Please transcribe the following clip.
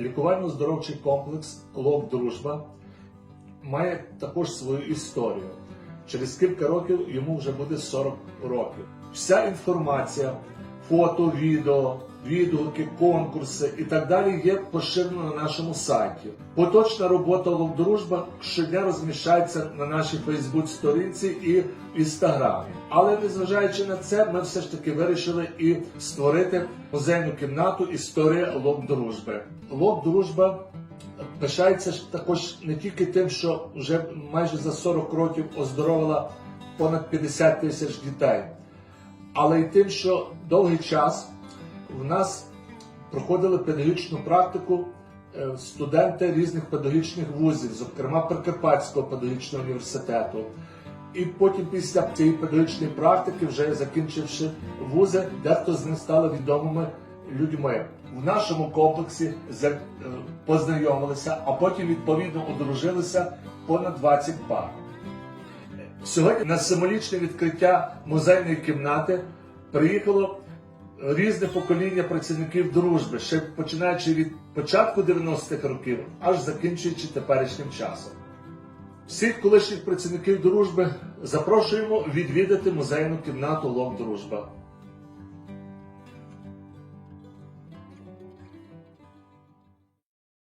Лікувально-здоровчий комплекс Лок Дружба має також свою історію. Через кілька років йому вже буде 40 років. Вся інформація, фото, відео, відгуки, конкурси і так далі є поширена на нашому сайті. Поточна робота Лок Дружба щодня розміщається на нашій Фейсбук-сторінці і Інстаграмі. Але незважаючи на це, ми все ж таки вирішили і створити музейну кімнату Історія Лок Дружби. Лок Дружба пишається також не тільки тим, що вже майже за 40 років оздоровила понад 50 тисяч дітей, але й тим, що довгий час в нас проходили педагогічну практику е, студенти різних педагогічних вузів, зокрема Прикарпатського педагогічного університету. І потім після цієї педагогічної практики, вже закінчивши вузи, дехто з них стали відомими людьми. В нашому комплексі е, познайомилися, а потім відповідно одружилися понад 20 пар. Сьогодні на символічне відкриття музейної кімнати приїхало різне покоління працівників дружби, ще починаючи від початку 90-х років, аж закінчуючи теперішнім часом. Всіх колишніх працівників дружби запрошуємо відвідати музейну кімнату Лок Дружба.